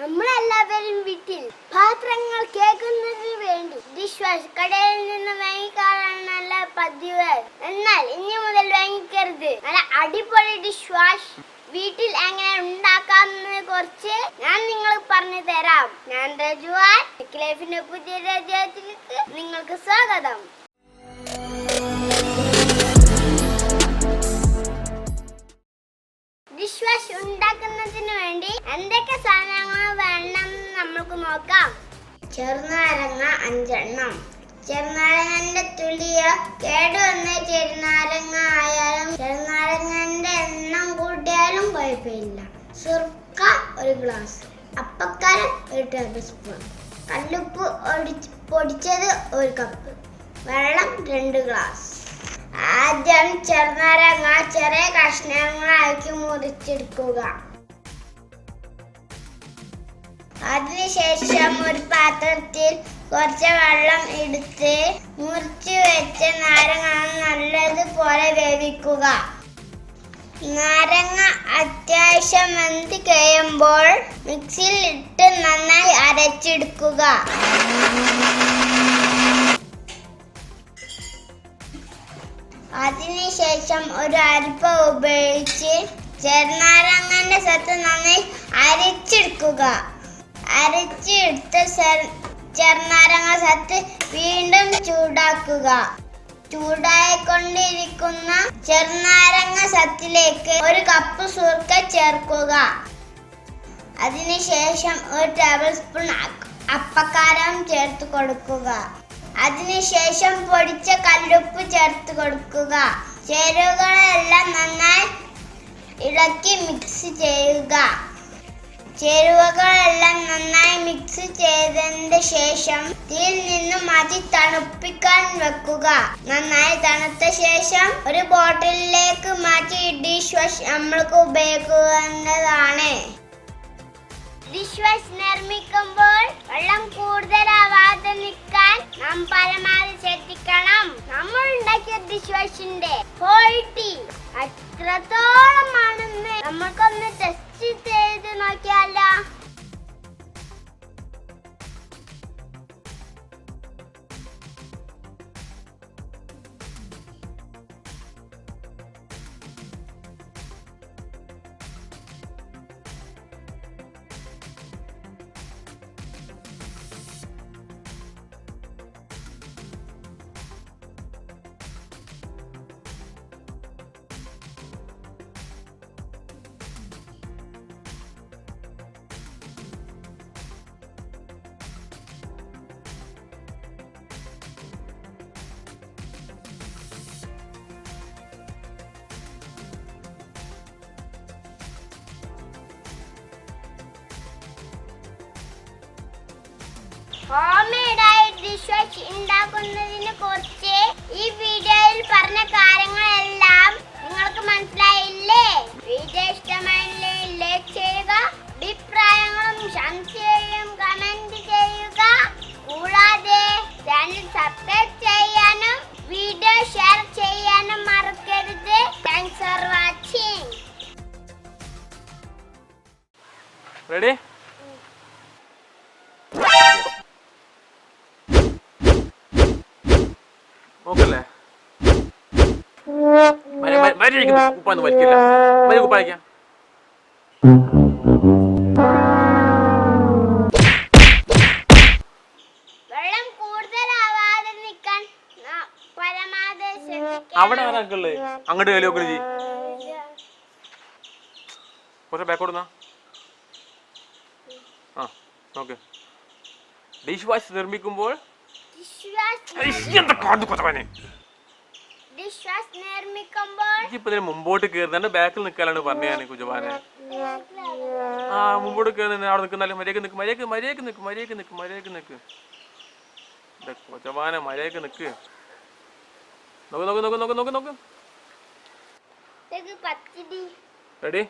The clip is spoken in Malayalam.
നമ്മളെല്ലാവരും വീട്ടിൽ പാത്രങ്ങൾ കേൾക്കുന്നതിന് വേണ്ടി ഡിഷ് കടയിൽ നിന്ന് വാങ്ങിക്കാറാണല്ല പതിവ്. എന്നാൽ ഇനി മുതൽ വാങ്ങിക്കരുത്. നല്ല അടിപൊളി ഡിഷ് വാഷ് വീട്ടിൽ എങ്ങനെ ഉണ്ടാക്കാമെന്നതിനെ കുറിച്ച് ഞാൻ നിങ്ങൾക്ക് പറഞ്ഞു തരാം. ഞാൻ രജുവാൻ ലൈഫിന്റെ പുതിയ രജയത്തിലേക്ക് നിങ്ങൾക്ക് സ്വാഗതം. വാഷ് ഉണ്ടാക്കുന്നതിന് വേണ്ടി എന്തൊക്കെ സാധനങ്ങൾ വേണമെന്ന് നമുക്ക് നോക്കാം. ചെറുനാരങ്ങ അഞ്ചെണ്ണം. ചെറുനാരങ്ങന്റെ തുള്ളിയോ കേടുവന്ന ചെറുനാരങ്ങ ആയാലും ചെറുനാരങ്ങന്റെ എണ്ണം കൂട്ടിയാലും കുഴപ്പമില്ല. സുർക്ക ഒരു ഗ്ലാസ് അപ്പക്കാരം ഒരു ടേബിൾ സ്പൂൺ കല്ലുപ്പ് പൊടിച്ചത് ഒരു കപ്പ് വെള്ളം രണ്ട് ഗ്ലാസ് ആദ്യം ചെറുനാരങ്ങ ചെറിയ കഷ്ണങ്ങളാക്കി മുറിച്ചെടുക്കുക. അതിനുശേഷം ഒരു പാത്രത്തിൽ കുറച്ച് വെള്ളം എടുത്ത് മുറിച്ച് വെച്ച നാരങ്ങ നല്ലതുപോലെ വേവിക്കുക. നാരങ്ങ അത്യാവശ്യം വെന്ത് കഴിയുമ്പോൾ മിക്സിയിൽ ഇട്ട് നന്നായി അരച്ചെടുക്കുക. അതിനുശേഷം ഒരു അരിപ്പ ഉപയോഗിച്ച് ചെറുനാരങ്ങന്റെ സത്ത് നന്നായി അരച്ചെടുക്കുക. അരച്ചെടുത്ത ചെറുനാരങ്ങ സത്ത് വീണ്ടും ചൂടാക്കുക. ചൂടായിക്കൊണ്ടിരിക്കുന്ന ചെറുനാരങ്ങ സത്തിലേക്ക് ഒരു കപ്പ് സുർക്ക ചേർക്കുക. അതിനുശേഷം ഒരു ടേബിൾ സ്പൂൺ അപ്പക്കാരം ചേർത്ത് കൊടുക്കുക. അതിനുശേഷം പൊടിച്ച കല്ലുപ്പ് ചേർത്ത് കൊടുക്കുക. ചേരുവകളെല്ലാം നന്നായി ഇളക്കി മിക്സ് ചെയ്യുക. ചേരുവകളെല്ലാം നന്നായി മിക്സ് ചെയ്തതിന് ശേഷം തീയിൽ നിന്നും മാറ്റി തണുപ്പിക്കാൻ വെക്കുക. നന്നായി തണുത്ത ശേഷം ഒരു ബോട്ടിലിലേക്ക് മാറ്റി ഡിഷ് വാഷ് നമ്മൾക്ക് ഉപയോഗിക്കുന്നതാണ് ഡിഷ് വാഷ് നിർമ്മിക്കുമ്പോൾ എത്രത്തോളമാണെന്ന് നമുക്കൊന്ന് ടെസ്റ്റ് ചെയ്ത് നോക്കിയാലോ? ഹോംമെയ്ഡായി ഡിഷ് വാഷ് ഉണ്ടാക്കുന്നതിനെ കുറിച്ച് ഈ വീഡിയോയിൽ പറഞ്ഞ കാര്യങ്ങളെല്ലാം നിങ്ങൾക്ക് മനസ്സിലായില്ലേ? വീഡിയോ ഇഷ്ടമായില്ലേ ലൈക്ക് ചെയ്യുക അഭിപ്രായങ്ങളും സംശയവും കമന്റ് ചെയ്യുക. കൂടാതെ ചാനൽ സബ്സ്ക്രൈബ് ചെയ്യാനും വീഡിയോ ഷെയർ ചെയ്യാനും മറക്കരുത്. താങ്ക്സ് ഫോർ വാച്ചിങ് റെഡി നോക്കല്ലേ? ഉപ്പാന്ന് വലിക്കില്ല. മരി കുപ്പായിക്കാം അവിടെ ആരാ അങ്കിൾ അങ്ങോട്ട് കയറി നോക്കണ ജി കുറച്ച് ബാക്കോട്ട് ആ ഓക്കെ ഡിഷ് വാഷ് നിർമ്മിക്കുമ്പോൾ മുമ്പോട്ട് കയറുന്നുണ്ട് ബാക്കിൽ നിൽക്കാനാണ് പറഞ്ഞു കുജവാനെ. ആ മുമ്പോട്ട് കയറുന്ന അവിടെ നിൽക്കുന്നാലും മര്യാദയ്ക്ക് നിൽക്കും മര്യാദയ്ക്ക് മര്യാദയ്ക്ക് നിൽക്ക് മര്യാദയ്ക്ക് നിൽക്ക് മര്യാദയ്ക്ക് നിൽക്ക്. കുജവാനെ മര്യാദയ്ക്ക് നിൽക്ക്. നോക്ക് നോക്ക് നോക്ക് നോക്ക് നോക്ക് നോക്ക്. റെഡി